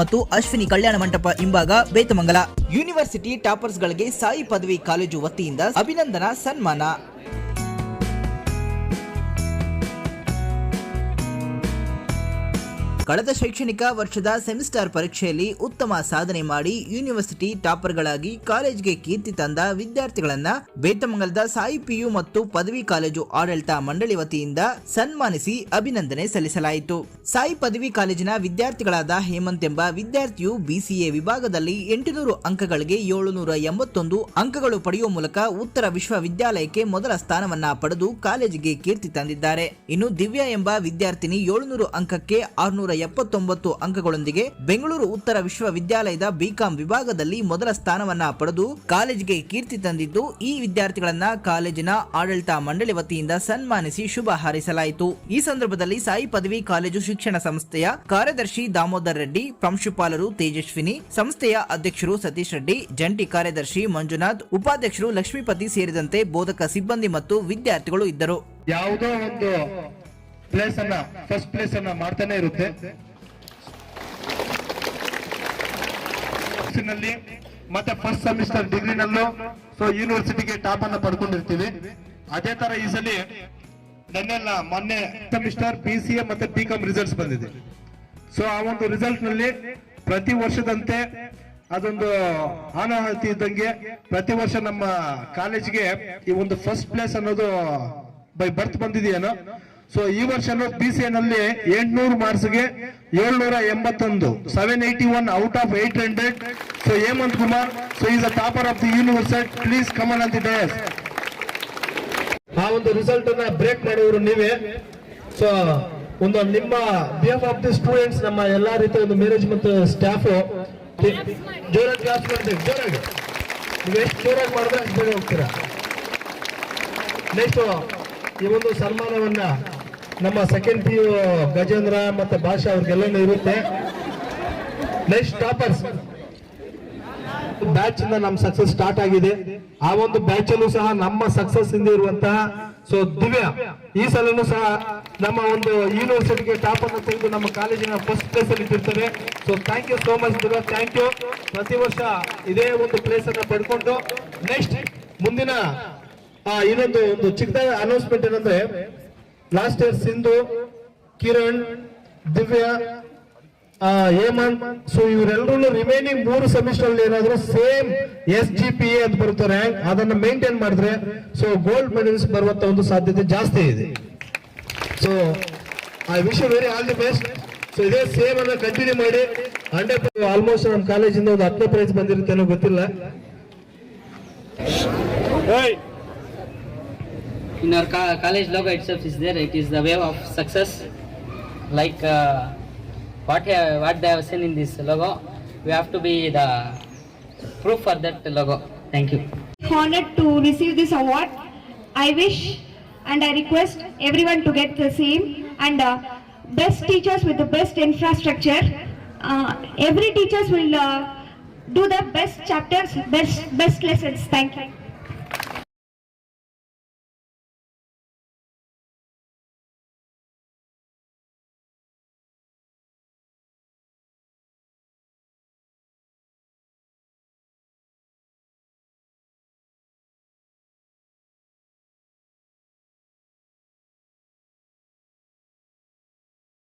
ಮತ್ತು ಅಶ್ವಿನಿ ಕಲ್ಯಾಣ ಮಂಟಪ ಹಿಂಭಾಗ Bethamangala. University toppers ಗಳಿಗೆ ಸಾಯಿ ಪದವಿ ಕಾಲೇಜು ವತಿಯಿಂದ ಅಭಿನಂದನಾ ಸನ್ಮಾನ. ಕಳೆದ ಶೈಕ್ಷಣಿಕ ವರ್ಷದ ಸೆಮಿಸ್ಟರ್ ಪರೀಕ್ಷೆಯಲ್ಲಿ ಉತ್ತಮ ಸಾಧನೆ ಮಾಡಿ ಯೂನಿವರ್ಸಿಟಿ ಟಾಪರ್ಗಳಾಗಿ ಕಾಲೇಜ್ಗೆ ಕೀರ್ತಿ ತಂದ ವಿದ್ಯಾರ್ಥಿಗಳನ್ನ ಬೇತಮಂಗಲದ ಸಾಯಿ ಪಿಯು ಮತ್ತು ಪದವಿ ಕಾಲೇಜು ಆಡಳಿತ ಮಂಡಳಿ ವತಿಯಿಂದ ಸನ್ಮಾನಿಸಿ ಅಭಿನಂದನೆ ಸಲ್ಲಿಸಲಾಯಿತು. ಸಾಯಿ ಪದವಿ ಕಾಲೇಜಿನ ವಿದ್ಯಾರ್ಥಿಗಳಾದ ಹೇಮಂತ್ ಎಂಬ ವಿದ್ಯಾರ್ಥಿಯು ಬಿಸಿಎ ವಿಭಾಗದಲ್ಲಿ ಎಂಟುನೂರು ಅಂಕಗಳಿಗೆ ಏಳುನೂರ ಎಂಬತ್ತೊಂದು ಅಂಕಗಳು ಪಡೆಯುವ ಮೂಲಕ ಉತ್ತರ ವಿಶ್ವವಿದ್ಯಾಲಯಕ್ಕೆ ಮೊದಲ ಸ್ಥಾನವನ್ನ ಪಡೆದು ಕಾಲೇಜಿಗೆ ಕೀರ್ತಿ ತಂದಿದ್ದಾರೆ. ಇನ್ನು ದಿವ್ಯಾ ಎಂಬ ವಿದ್ಯಾರ್ಥಿನಿ ಏಳುನೂರು ಅಂಕಕ್ಕೆ ಆರುನೂರ ಎಪ್ಪತ್ತೊಂಬತ್ತು ಅಂಕಗಳೊಂದಿಗೆ ಬೆಂಗಳೂರು ಉತ್ತರ ವಿಶ್ವವಿದ್ಯಾಲಯದ ಬಿಕಾಂ ವಿಭಾಗದಲ್ಲಿ ಮೊದಲ ಸ್ಥಾನವನ್ನ ಪಡೆದು ಕಾಲೇಜಿಗೆ ಕೀರ್ತಿ ತಂದಿದ್ದು, ಈ ವಿದ್ಯಾರ್ಥಿಗಳನ್ನ ಕಾಲೇಜಿನ ಆಡಳಿತ ಮಂಡಳಿ ವತಿಯಿಂದ ಸನ್ಮಾನಿಸಿ ಶುಭ ಹಾರೈಸಲಾಯಿತು. ಈ ಸಂದರ್ಭದಲ್ಲಿ ಸಾಯಿ ಪದವಿ ಕಾಲೇಜು ಶಿಕ್ಷಣ ಸಂಸ್ಥೆಯ ಕಾರ್ಯದರ್ಶಿ ದಾಮೋದರ್ ರೆಡ್ಡಿ, ಪ್ರಾಂಶುಪಾಲರು ತೇಜಸ್ವಿನಿ, ಸಂಸ್ಥೆಯ ಅಧ್ಯಕ್ಷರು ಸತೀಶ್ ರೆಡ್ಡಿ, ಜಂಟಿ ಕಾರ್ಯದರ್ಶಿ ಮಂಜುನಾಥ್, ಉಪಾಧ್ಯಕ್ಷರು ಲಕ್ಷ್ಮೀಪತಿ ಸೇರಿದಂತೆ ಬೋಧಕ ಸಿಬ್ಬಂದಿ ಮತ್ತು ವಿದ್ಯಾರ್ಥಿಗಳು ಇದ್ದರು. ಯಾವುದೋ ಒಂದು ಪ್ಲೇಸ್ ಅನ್ನ ಫಸ್ಟ್ ಪ್ಲೇಸ್ ಅನ್ನ ಮಾಡ್ತಾನೆ ಇರುತ್ತೆ. ಮತ್ತೆ ಫಸ್ಟ್ ಸೆಮಿಸ್ಟರ್ ಡಿಗ್ರಿನಲ್ಲೂ ಸೊ ಯೂನಿವರ್ಸಿಟಿಗೆ ಟಾಪ್ ಅನ್ನ ಪಡ್ಕೊಂಡಿರ್ತೀವಿ. ಅದೇ ತರ ಈ ಸಲ ನನ್ನೆಲ್ಲ, ಮೊನ್ನೆ ಸೆಮಿಸ್ಟರ್ ಪಿ ಸಿ ಎ ಮತ್ತೆ ಬಿ ಕಾಮ್ ರಿಸಲ್ಟ್ಸ್ ಬಂದಿದೆ. ಸೊ ಆ ಒಂದು ರಿಸಲ್ಟ್ನಲ್ಲಿ ಪ್ರತಿ ವರ್ಷದಂತೆ ಅದೊಂದು ಆನಾಹತಿ ಇದ್ದಂಗೆ ಪ್ರತಿ ವರ್ಷ ನಮ್ಮ ಕಾಲೇಜ್ಗೆ ಈ ಒಂದು ಫಸ್ಟ್ ಪ್ಲೇಸ್ ಅನ್ನೋದು ಬೈ ಬರ್ತ್ ಬಂದಿದೆಯೇನೋ? ಸೊ ಈ ವರ್ಷನೂ ಪಿ ಸಿ ನಲ್ಲಿ ಎಂಟ್ನೂರು ಮಾರ್ಕ್ಸ್ಗೆ ಏಳ್ನೂರ ಎಂಬತ್ತೊಂದು seven eighty one out of eight hundred so Hemanth Kumar so is a topper of the university please come on ಅಂತ ಇದೆ ಆ ಒಂದು ರಿಸಲ್ಟ್ ಅನ್ನ ಬ್ರೇಕ್ ಮಾಡುವವರು ನೀವೇ. ಸೊ ಒಂದು ನಿಮ್ಮ ಬಿಎಫ್ ಆಫ್ ದಿ ಸ್ಟೂಡೆಂಟ್ಸ್ ನಮ್ಮ ಎಲ್ಲಾ ರೀತಿಯ ಒಂದು ಮ್ಯಾನೇಜ್ಮೆಂಟ್ ಸ್ಟಾಫ್ ಜೋರಾಗಿ ಕ್ಲಾಸ್ ಮಾಡ್ತೀವಿ, ಜೋರಾಗಿ. ನೀವು ಎಷ್ಟು ಜೋರಾಗಿ ಮಾಡಿದ್ರೆ ಅಷ್ಟು ಬೇಗ ಹೋಗ್ತೀರಾ? ನೆಕ್ಸ್ಟ್ ಈ ಒಂದು ಸನ್ಮಾನವನ್ನ ನಮ್ಮ ಸೆಕೆಂಡ್ ಪಿ ಗಜೇಂದ್ರ ಮತ್ತೆ ಭಾಷಾ ಅವ್ರಿಗೆಲ್ಲನೂ ಇರುತ್ತೆ. ನೆಕ್ಸ್ಟ್ ಟಾಪರ್ಸ್ ಬ್ಯಾಚ್ ಇಂದ ನಮ್ಮ ಸಕ್ಸಸ್ ಸ್ಟಾರ್ಟ್ ಆಗಿದೆ. ಆ ಒಂದು ಬ್ಯಾಚ್ ಅಲ್ಲೂ ಸಹ ನಮ್ಮ ಸಕ್ಸಸ್ ಇಂದ ಇರುವಂತಹ ಸೊ ದಿವ್ಯ, ಈ ಸಲನು ಸಹ ನಮ್ಮ ಒಂದು ಯೂನಿವರ್ಸಿಟಿಗೆ ಟಾಪ್ ಅನ್ನು ತೆಗೆದು ನಮ್ಮ ಕಾಲೇಜಿನ ಫಸ್ಟ್ ಪ್ಲೇಸ್ ಅಲ್ಲಿ ಇಟ್ಟಿರ್ತಾರೆ. So thank you so much Divya thank you ಪ್ರತಿ ವರ್ಷ ಇದೇ ಒಂದು ಪ್ಲೇಸ್ ಅನ್ನ ಪಡ್ಕೊಂಡು ನೆಕ್ಸ್ಟ್ ಮುಂದಿನ ಇನ್ನೊಂದು ಒಂದು ಚಿಕ್ಕದಾದ ಅನೌನ್ಸ್ಮೆಂಟ್ ಏನಂದ್ರೆ last year Sindhu Kiran Divya Hemanth so ಇವರೆಲ್ಲರೂ ರಿಮೈನಿಂಗ್ ಮೂರು ಸೆಮಿಸ್ಟರ್ ಅಲ್ಲಿ ಏನಾದ್ರು same S G P A ಅಂತ ಬರುತ್ತೆ ರ್ಯಾಂಕ್ ಅದನ್ನ ಮೇಂಟೈನ್ ಮಾಡಿದ್ರೆ ಸೊ ಗೋಲ್ಡ್ ಮೆಡಲ್ಸ್ ಬರುವಂತ ಒಂದು ಸಾಧ್ಯತೆ ಜಾಸ್ತಿ ಇದೆ. So I wish very all the best so ಇದೇ ಸೇಮ್ ಅನ್ನ ಕಂಟಿನ್ಯೂ ಮಾಡಿ. ಹಂಡ್ರೆಡ್ ಆಲ್ಮೋಸ್ಟ್ ನಮ್ಮ ಕಾಲೇಜಿಂದ ಒಂದು ಹತ್ತನೇ ಪ್ರೈಸ್ ಬಂದಿರುತ್ತೆ ಗೊತ್ತಿಲ್ಲ. In our co- college logo itself is there it is the wave of success like uh, what ha- what they have seen in this logo we have to be the proof for that logo thank you honored to receive this award. I wish and I request everyone to get the same and uh, best teachers with the best infrastructure. Uh, every teachers will uh, do the best chapters, best best lessons. Thank you.